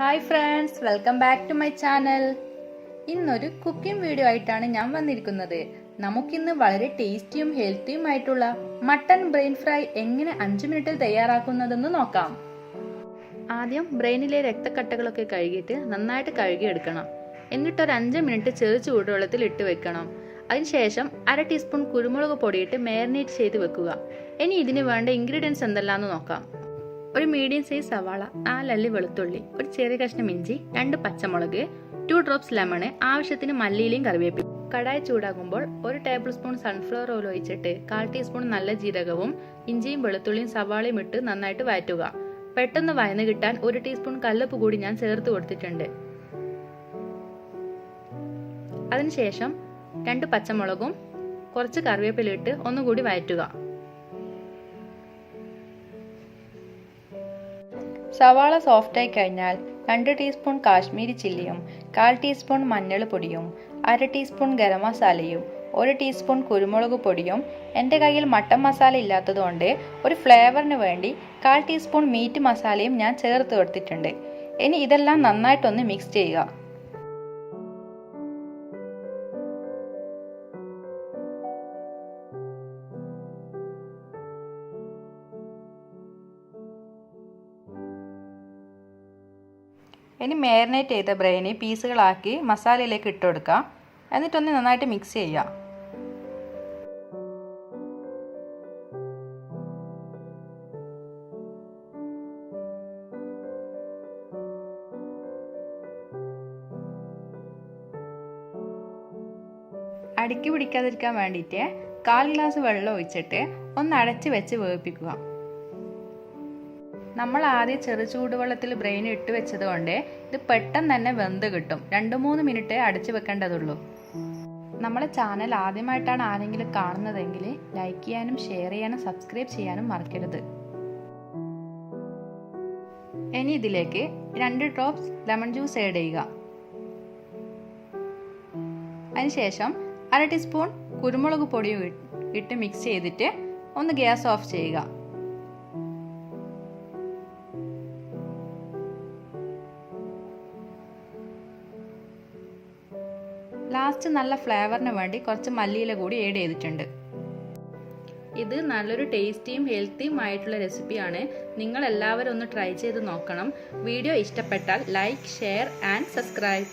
Hi friends welcome back to my channel ഇന്നൊരു cooking video ആയിട്ടാണ് ഞാൻ വന്നിരിക്കുന്നത്. നമുക്കിന്ന് വളരെ ടേസ്റ്റിയും ഹെൽത്തിയും ആയിട്ടുള്ള മട്ടൺ ബ്രെയിൻ ഫ്രൈ എങ്ങനെ അഞ്ച് മിനിറ്റിൽ തയ്യാറാക്കുന്നതെന്ന് നോക്കാം. ആദ്യം ബ്രെയിനിലെ രക്തക്കട്ടകളൊക്കെ കഴുകിയിട്ട് നന്നായിട്ട് കഴുകിയെടുക്കണം. എന്നിട്ട് ഒരു അഞ്ച് മിനിറ്റ് ചെറു ചൂടുവെള്ളത്തിൽ ഇട്ട് വെക്കണം. അതിനുശേഷം അര ടീസ്പൂൺ കുരുമുളക് പൊടിയിട്ട് മാരിനേറ്റ് ചെയ്ത് വെക്കുക. ഇനി ഇതിന് വേണ്ട ഇൻഗ്രീഡിയൻസ് എന്തെല്ലാമെന്ന് നോക്കാം. ഒരു മീഡിയം സൈസ് സവാള നാലല്ലി വെളുത്തുള്ളി ഒരു ചെറിയ കഷ്ണം ഇഞ്ചി രണ്ട് പച്ചമുളക് ടു ഡ്രോപ്സ് ലെമണ് ആവശ്യത്തിന് മല്ലിയിലയും കറിവേപ്പിലും. കടായി ചൂടാകുമ്പോൾ ഒരു ടേബിൾ സ്പൂൺ സൺഫ്ലവർ ഓയിൽ ഒഴിച്ചിട്ട് കാൽ ടീസ്പൂൺ നല്ല ജീരകവും ഇഞ്ചിയും വെളുത്തുള്ളിയും സവാളയും ഇട്ട് നന്നായിട്ട് വഴറ്റുക. പെട്ടെന്ന് വയന്ന് കിട്ടാൻ ഒരു ടീസ്പൂൺ കല്ലുപ്പ് കൂടി ഞാൻ ചേർത്ത് കൊടുത്തിട്ടുണ്ട്. അതിനുശേഷം രണ്ട് പച്ചമുളകും കുറച്ച് കറിവേപ്പില ഇട്ട് ഒന്നുകൂടി വഴറ്റുക. സവാള സോഫ്റ്റായി കഴിഞ്ഞാൽ രണ്ട് ടീസ്പൂൺ കാശ്മീരി ചില്ലിയും കാൽ ടീസ്പൂൺ മഞ്ഞൾ പൊടിയും അര ടീസ്പൂൺ ഗരം മസാലയും ഒരു ടീസ്പൂൺ കുരുമുളക് പൊടിയും എന്റെ കയ്യിൽ മട്ടൻ മസാല ഇല്ലാത്തതുകൊണ്ട് ഒരു ഫ്ലേവറിന് വേണ്ടി കാൽ ടീസ്പൂൺ മീറ്റ് മസാലയും ഞാൻ ചേർത്ത് കൊടുത്തിട്ടുണ്ട്. ഇനി ഇതെല്ലാം നന്നായിട്ടൊന്ന് മിക്സ് ചെയ്യുക. ഇനി മാരിനേറ്റ് ചെയ്ത ബ്രെയിനി പീസുകളാക്കി മസാലയിലേക്ക് ഇട്ട് കൊടുക്കുക എന്നിട്ടൊന്ന് നന്നായിട്ട് മിക്സ് ചെയ്യുക. അടുക്കി പിടിക്കാതിരിക്കാൻ വേണ്ടിയിട്ട് കാൽ ഗ്ലാസ് വെള്ളം ഒഴിച്ചിട്ട് ഒന്ന് അടച്ച് വെച്ച് വേവിപ്പിക്കുക. നമ്മൾ ആദ്യം ചെറു ചൂടുവെള്ളത്തിൽ ബ്രെയിൻ ഇട്ട് വെച്ചത് കൊണ്ട് ഇത് പെട്ടെന്ന് തന്നെ വെന്ത് കിട്ടും. രണ്ട് മൂന്ന് മിനിറ്റ് അടച്ചു വെക്കേണ്ടതുള്ളൂ. നമ്മളെ ചാനൽ ആദ്യമായിട്ടാണ് ആരെങ്കിലും കാണുന്നതെങ്കിൽ ലൈക്ക് ചെയ്യാനും ഷെയർ ചെയ്യാനും സബ്സ്ക്രൈബ് ചെയ്യാനും മറക്കരുത്. ഇനി ഇതിലേക്ക് രണ്ട് ഡ്രോപ്സ് ലെമൺ ജ്യൂസ് ആഡ് ചെയ്യുക. അതിനുശേഷം അര ടീസ്പൂൺ കുരുമുളക് പൊടിയും ഇട്ട് മിക്സ് ചെയ്തിട്ട് ഒന്ന് ഗ്യാസ് ഓഫ് ചെയ്യുക. ലാസ്റ്റ് നല്ല ഫ്ലേവറിന് വേണ്ടി കുറച്ച് മല്ലിയില കൂടി ഏഡ് ചെയ്തിട്ടുണ്ട്. ഇത് നല്ലൊരു ടേസ്റ്റിയും ഹെൽത്തിയും ആയിട്ടുള്ള റെസിപ്പിയാണ്. നിങ്ങൾ എല്ലാവരും ഒന്ന് ട്രൈ ചെയ്ത് നോക്കണം. വീഡിയോ ഇഷ്ടപ്പെട്ടാൽ ലൈക്ക് ഷെയർ ആൻഡ് സബ്സ്ക്രൈബ്.